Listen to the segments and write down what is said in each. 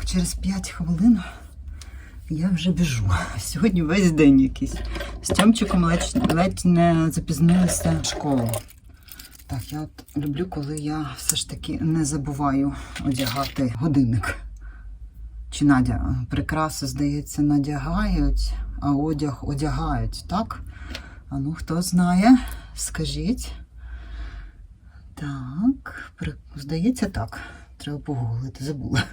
Так, через 5 хвилин я вже біжу. Сьогодні весь день якийсь. З Тьомчиком ледь, ледь не запізнилися в школу. Так, я от люблю, коли я все ж таки не забуваю одягати годинник. Чи Надя, прикраси, здається, надягають, а одяг одягають, так? А ну, хто знає, скажіть. Так, здається, так. Треба погуглити, забула.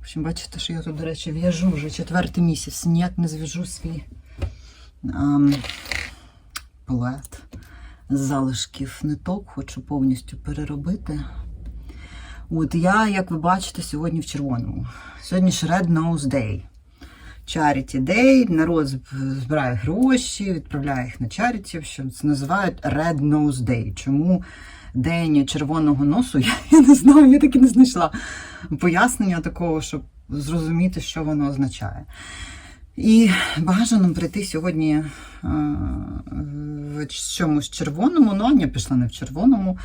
В общем, бачите, що я тут, до речі, в'яжу вже четвертий місяць. Ніяк не зв'яжу свій ем, плед залишків ниток, хочу повністю переробити. От я, як ви бачите, сьогодні в червоному. Сьогодні ж Red Nose Day. Charity Day. Народ збирає гроші, відправляє їх на Charity, що це називають Red Nose Day. Чому День червоного носу? Я, я не знаю, я таки не знайшла пояснення такого, щоб зрозуміти, що воно означає. І бажано прийти сьогодні е, в чомусь червоному, ну Аня пішла не в червоному.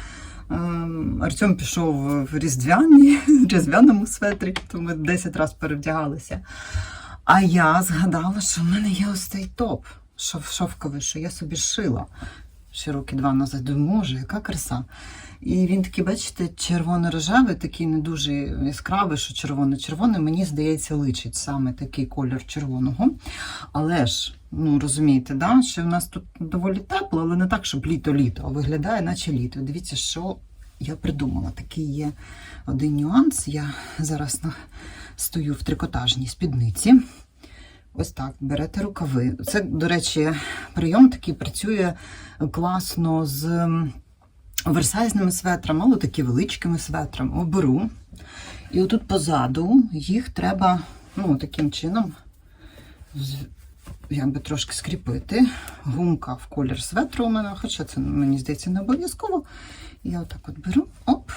Ем, Артем пішов в різдвяній, різдвяному светрі, то ми 10 разів перевдягалися. А я згадала, що в мене є ось цей топ шов, шовковий, що я собі шила ще роки два назад. Думаю, може, яка краса. І він такий, бачите, червоно-рожевий, такий не дуже яскравий, що червоно-червоний, мені здається, личить саме такий колір червоного. Але ж, ну розумієте, да, що в нас тут доволі тепло, але не так, щоб літо-літо, а виглядає, наче літо. Дивіться, що я придумала. Такий є один нюанс. Я зараз стою в трикотажній спідниці. Ось так, берете рукави. Це, до речі, прийом такий працює класно з оверсайзними светрами, але такі величкими светрами. Оберу. І отут позаду їх треба ну, таким чином з- якби трошки скріпити. Гумка в колір светру у мене, хоча це мені здається не обов'язково. Я отак от беру, оп,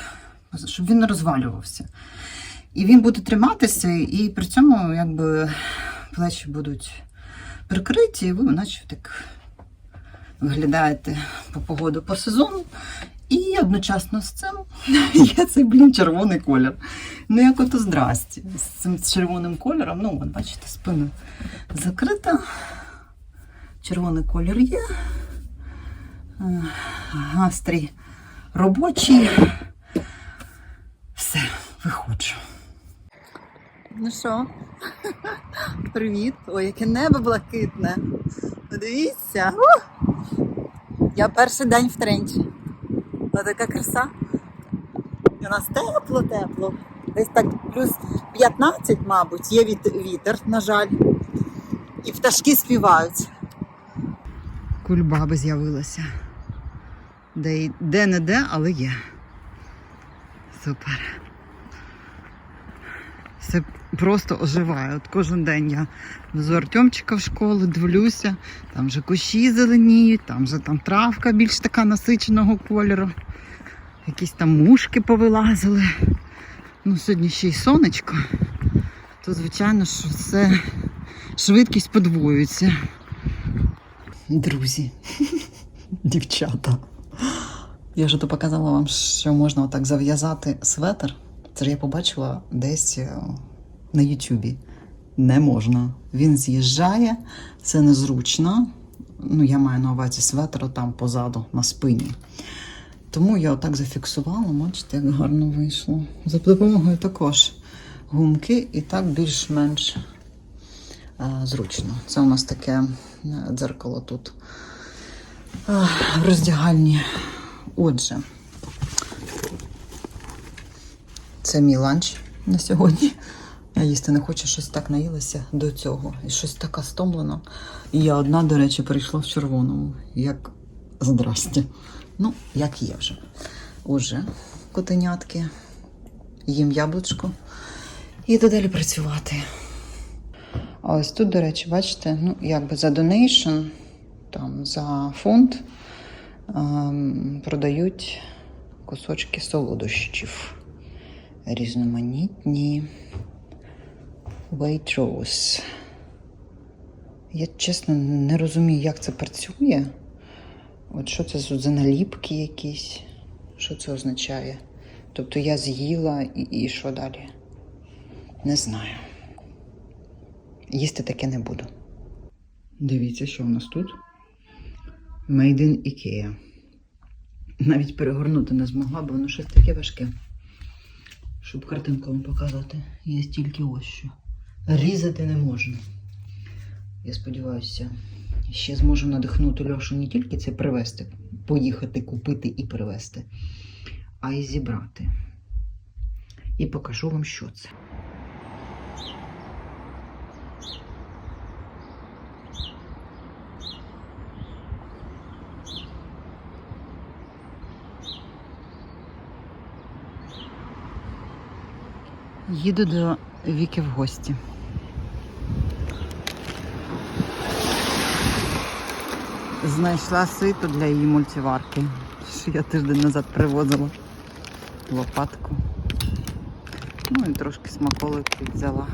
щоб він не розвалювався. І він буде триматися, і при цьому якби плечі будуть прикриті, і ви наче так виглядаєте по погоду по сезону. І одночасно з цим є цей, блін, червоний колір. Ну, як ото здрасті. З цим червоним кольором, ну, от бачите, спина закрита. Червоний колір є. Е, Настрій робочий. Все, виходжу. Ну що? Привіт! Ой, яке небо блакитне. Подивіться. Я перший день в тренчі. Ось така краса. І у нас тепло-тепло. Десь так плюс 15, мабуть, є вітер, на жаль. І пташки співають. Кульбаби з'явилася. Де, де не де, але є. Супер. Все просто оживає. От кожен день я везу Артемчика в школу, дивлюся, там вже кущі зеленіють, там вже там травка більш така насиченого кольору. Якісь там мушки повилазили. Ну, сьогодні ще й сонечко. То, звичайно, що все швидкість подвоюється. Друзі, дівчата. Я ж то показала вам, що можна отак зав'язати светр. Це ж я побачила десь е, на Ютубі. Не можна. Він з'їжджає, це незручно. Ну, я маю на увазі светр там позаду, на спині. Тому я отак зафіксувала, бачите, як гарно вийшло. За допомогою також гумки, і так більш-менш е, зручно. Це у нас таке е, дзеркало тут в роздягальні. Отже, це мій ланч на сьогодні. Я їсти не хочу, щось так наїлася до цього. І щось така стомлена. І я одна, до речі, прийшла в червоному. Як здрасте. Ну, як є вже. Отже, котенятки, їм яблучко. І йду далі працювати. А ось тут, до речі, бачите, ну, якби за донейшн, там за фонд ем, продають кусочки солодощів. Різноманітні Waitrose. Я чесно не розумію, як це працює. От що це за наліпки якісь? Що це означає? Тобто я з'їла і, і що далі? Не знаю. Їсти таке не буду. Дивіться, що в нас тут. Made in Ikea. Навіть перегорнути не змогла, бо воно щось таке важке. Щоб картинку вам показати. Є тільки ось що. Різати не можна. Я сподіваюся, ще зможу надихнути Льошу не тільки це привезти, поїхати, купити і привезти, а й зібрати. І покажу вам, що це. Їду до Віки в гості. Знайшла сито для її мультиварки, що я тиждень назад привозила лопатку. Ну і трошки смаколики взяла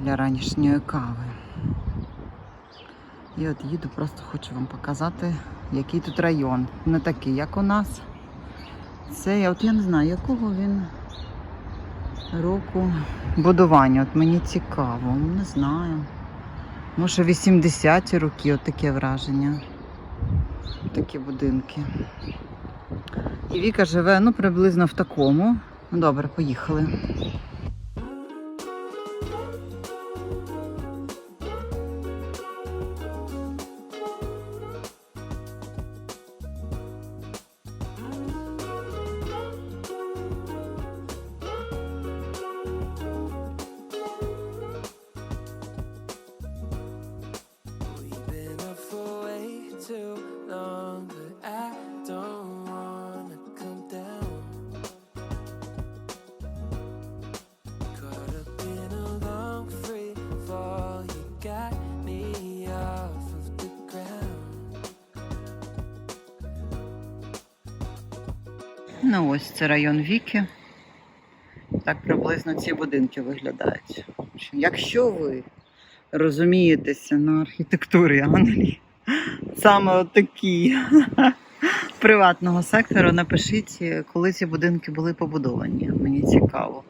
для ранішньої кави. І от їду, просто хочу вам показати, який тут район. Не такий, як у нас. Це от я не знаю, якого він року будування. От мені цікаво, не знаю. Може 80-ті роки, от таке враження. Такі будинки. І Віка живе ну, приблизно в такому. Ну, добре, поїхали. Ну ось це район Віки. Так приблизно ці будинки виглядають. Якщо ви розумієтеся на архітектурі Англії, саме отакі приватного сектору, напишіть, коли ці будинки були побудовані. Мені цікаво.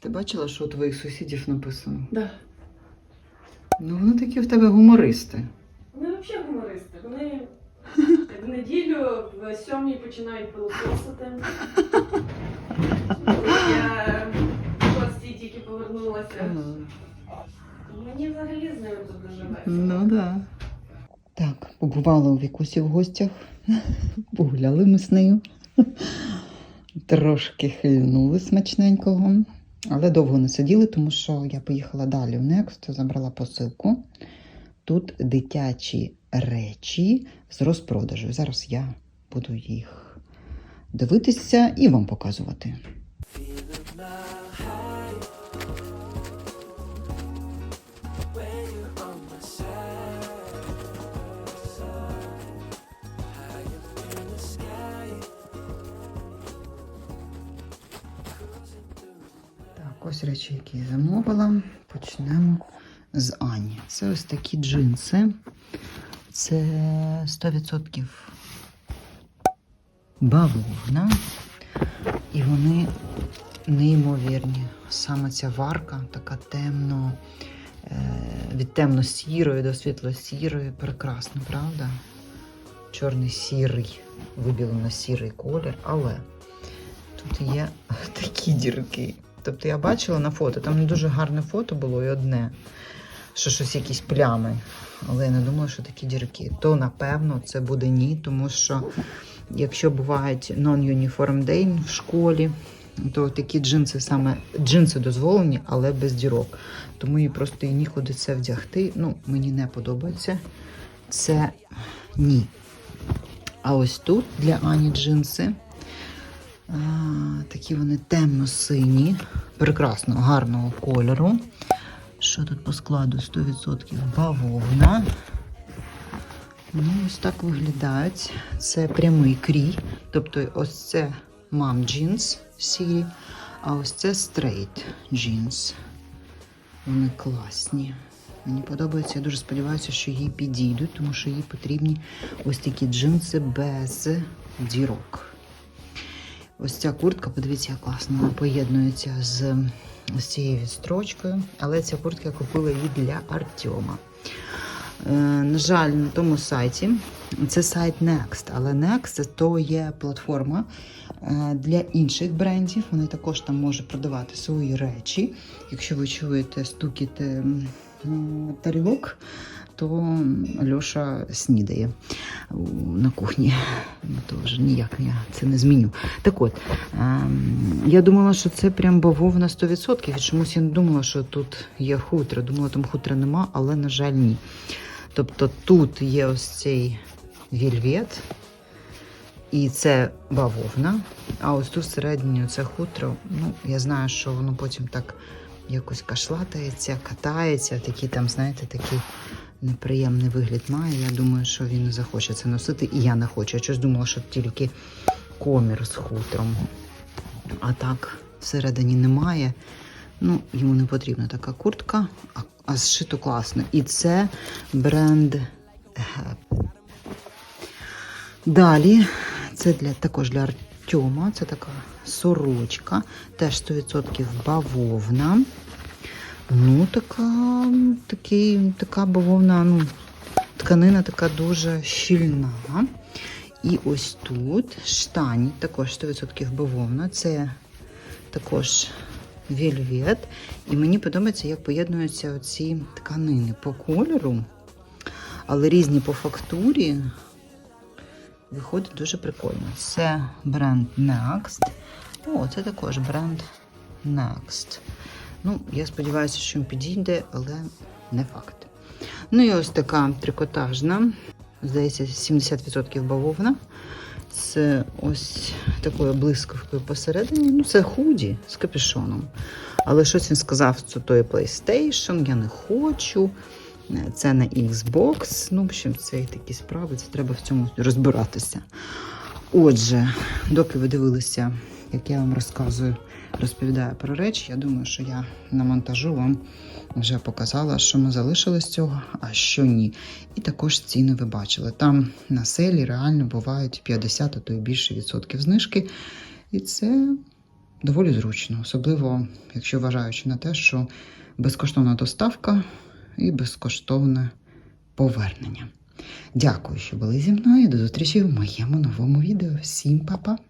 Ти бачила, що у твоїх сусідів написано? Да. Ну, вони такі в тебе гумористи. Вони взагалі гумористи. Вони в неділю в сьомій починають пилососити. Я в гості тільки повернулася. Мені взагалі з ними тут дуже весело. Ну да. Так, побували у Вікусі в гостях, погуляли ми з нею. Трошки хильнули смачненького, але довго не сиділи, тому що я поїхала далі в Next, забрала посилку. Тут дитячі речі з розпродажу. Зараз я буду їх дивитися і вам показувати. Ось речі, які я замовила. Почнемо з Ані. Це ось такі джинси. Це 100% бавовна. І вони неймовірні. Саме ця варка така темно, е, від темно-сірої до світло-сірої. Прекрасно, правда? Чорний сірий, вибілено сірий колір, але тут є такі дірки. Тобто я бачила на фото, там не дуже гарне фото було і одне, що щось якісь плями. Але я не думала, що такі дірки. То напевно це буде ні, тому що якщо бувають non-uniform day в школі, то такі джинси саме джинси дозволені, але без дірок. Тому їй просто і нікуди це вдягти. Ну, мені не подобається. Це ні. А ось тут для Ані джинси. Такі вони темно-сині, прекрасно, гарного кольору. Що тут по складу? 100% бавовна. Ну, ось так виглядають. Це прямий крій. Тобто, ось це Mom Jeans сірі, а ось це Straight Jeans. Вони класні. Мені подобається, я дуже сподіваюся, що їй підійдуть, тому що їй потрібні ось такі джинси без дірок. Ось ця куртка, подивіться, як класно вона поєднується з ось цією строчкою. Але ця куртка я купила її для Артема. Е, на жаль, на тому сайті це сайт Next, але Next то є платформа е, для інших брендів. Вони також там можуть продавати свої речі. Якщо ви чуєте стукіт тарілок, то Льоша снідає на кухні. Ну, то вже ніяк я це не зміню. Так от, ем, я думала, що це прям бавовна 100%. І чомусь я не думала, що тут є хутро. Думала, там хутра нема, але, на жаль, ні. Тобто тут є ось цей вільвет, і це бавовна, а ось тут всередині це хутро. Ну, я знаю, що воно потім так якось кашлатається, катається, такий там, знаєте, такий неприємний вигляд має. Я думаю, що він не захоче це носити, і я не хочу. Я щось думала, що тільки комір з хутром. А так всередині немає. Ну, йому не потрібна така куртка, а, а зшито класно. І це бренд Gap. Далі, це для, також для Артема, це така сорочка, теж 100% бавовна. Ну, така, такий, така бавовна, ну, тканина така дуже щільна. І ось тут штані, також 100% бавовна. Це також вельвет. І мені подобається, як поєднуються ці тканини по кольору, але різні по фактурі. Виходить дуже прикольно. Це бренд Next. О, це також бренд Next. Ну, я сподіваюся, що він підійде, але не факт. Ну і ось така трикотажна. Здається, 70% бавовна. Це ось такою блискавкою посередині. Ну, це худі з капюшоном. Але щось він сказав, це той PlayStation, я не хочу. Це на Xbox. Ну, в общем, це і такі справи, це треба в цьому розбиратися. Отже, доки ви дивилися, як я вам розказую, розповідаю про речі, я думаю, що я на монтажу вам вже показала, що ми залишили з цього, а що ні. І також ціни ви бачили. Там на селі реально бувають 50, а то й більше відсотків знижки. І це доволі зручно, особливо, якщо вважаючи на те, що безкоштовна доставка і безкоштовне повернення. Дякую, що були зі мною. До зустрічі в моєму новому відео. Всім па-па!